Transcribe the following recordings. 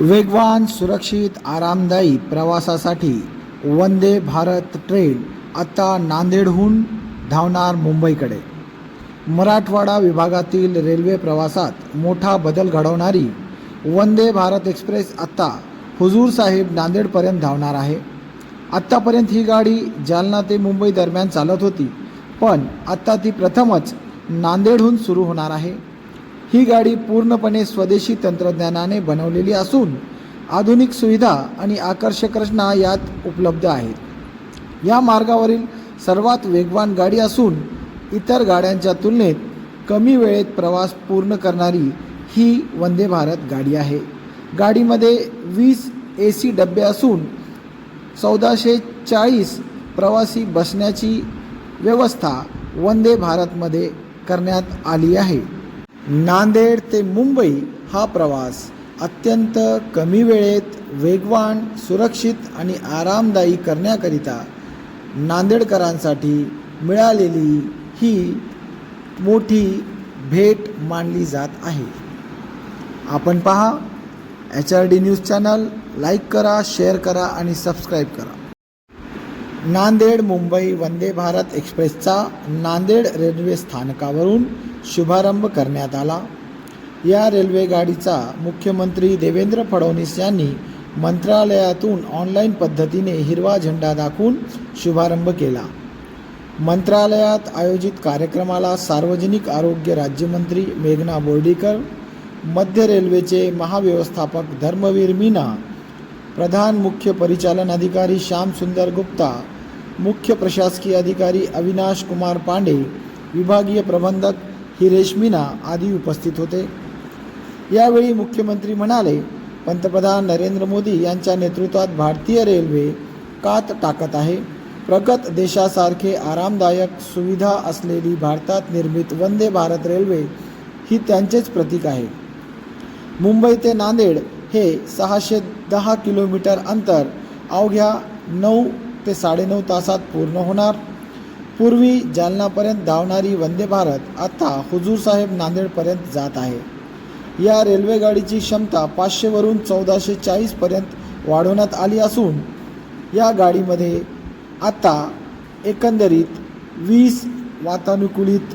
वेगवान सुरक्षित आरामदायी प्रवासासाठी वंदे भारत ट्रेन आता नांदेडहून धावणार मुंबईकडे. मराठवाडा विभागातील रेल्वे प्रवासात मोठा बदल घडवणारी वंदे भारत एक्सप्रेस आत्ता हुजूर साहेब नांदेडपर्यंत धावणार आहे. आत्तापर्यंत ही गाडी जालना ते मुंबई दरम्यान चालत होती पण आत्ता ती प्रथमच नांदेडहून सुरू होणार आहे. ही गाडी पूर्णपणे स्वदेशी तंत्रज्ञानाने बनवलेली असून आधुनिक सुविधा आणि आकर्षक रचना यात उपलब्ध आहेत. या मार्गावरील सर्वात वेगवान गाडी असून इतर गाड्यांच्या तुलनेत कमी वेळेत प्रवास पूर्ण करणारी ही वंदे भारत गाडी आहे. गाडीमध्ये वीस ए सी डबे असून चौदाशे चाळीस प्रवासी बसण्याची व्यवस्था वंदे भारतमध्ये करण्यात आली आहे. नांदेड ते मुंबई हा प्रवास अत्यंत कमी वेळेत वेगवान सुरक्षित आणि आरामदायी करण्याकरिता नांदेडकरांसाठी मिळालेली ही मोठी भेट मानली जात आहे. आपण पहा H R D news channel like करा शेअर करा आणि सबस्क्राईब करा. नांदेड मुंबई वंदे भारत एक्सप्रेसचा नांदेड रेल्वे स्थानकावरून शुभारंभ करण्यात आला. या रेल्वे गाडीचा मुख्यमंत्री देवेंद्र फडणवीस यांनी मंत्रालयातून ऑनलाईन पद्धतीने हिरवा झेंडा दाखवून शुभारंभ केला. मंत्रालयात आयोजित कार्यक्रमाला सार्वजनिक आरोग्य राज्यमंत्री मेघना बोर्डीकर मध्य रेल्वेचे महाव्यवस्थापक धर्मवीर मीना प्रधान मुख्य परिचालन अधिकारी श्यामसुंदर गुप्ता मुख्य प्रशासकीय अधिकारी अविनाश कुमार पांडे विभागीय प्रबंधक हिरेश मीना आदी उपस्थित होते. यावेळी मुख्यमंत्री म्हणाले पंतप्रधान नरेंद्र मोदी यांच्या नेतृत्वात भारतीय रेल्वे कात टाकत आहे. प्रगत देशासारखे आरामदायक सुविधा असलेली भारतात निर्मित वंदे भारत रेल्वे ही त्यांचेच प्रतीक आहे. मुंबई ते नांदेड हे सहाशे दहा किलोमीटर अंतर अवघ्या नऊ ते साडेनऊ तासात पूर्ण होणार. पूर्वी जालनापर्यंत धावणारी वंदे भारत आता हुजूर साहेब नांदेडपर्यंत जात आहे. या रेल्वेगाडीची क्षमता पाचशेवरून चौदाशे चाळीसपर्यंत वाढवण्यात आली असून या गाडीमध्ये आता एकंदरीत वीस वातानुकूलित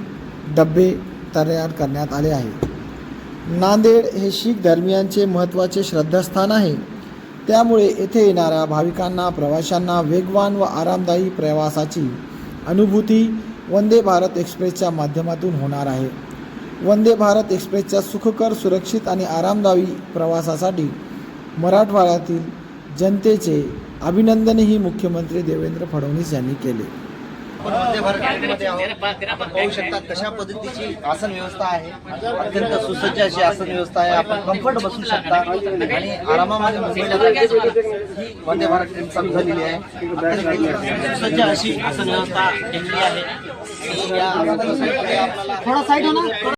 डबे तयार करण्यात आले आहे नांदेड हे शीख धर्मियांचे महत्त्वाचे श्रद्धास्थान आहे. त्यामुळे येथे येणाऱ्या भाविकांना प्रवाशांना वेगवान व आरामदायी प्रवासाची अनुभूती वंदे भारत एक्सप्रेसच्या माध्यमातून होणार आहे. वंदे भारत एक्सप्रेसच्या सुखकर सुरक्षित आणि आरामदायी प्रवासासाठी मराठवाड्यातील जनतेचे अभिनंदनही मुख्यमंत्री देवेंद्र फडणवीस यांनी केले. आपण वंदे भारत आहोत. आपण पाहू शकता कशा पद्धतीची आसन व्यवस्था आहे. अत्यंत सुसज्ज अशी आसन व्यवस्था आहे. आपण कम्फर्ट बसू शकता. आणि आरामामध्ये मुंबईला जाण्यासाठी ही वंदे भारत ट्रेन चालू झालेली आहे सुसज्ज अशी आसन व्यवस्था केलेली आहे. आणि या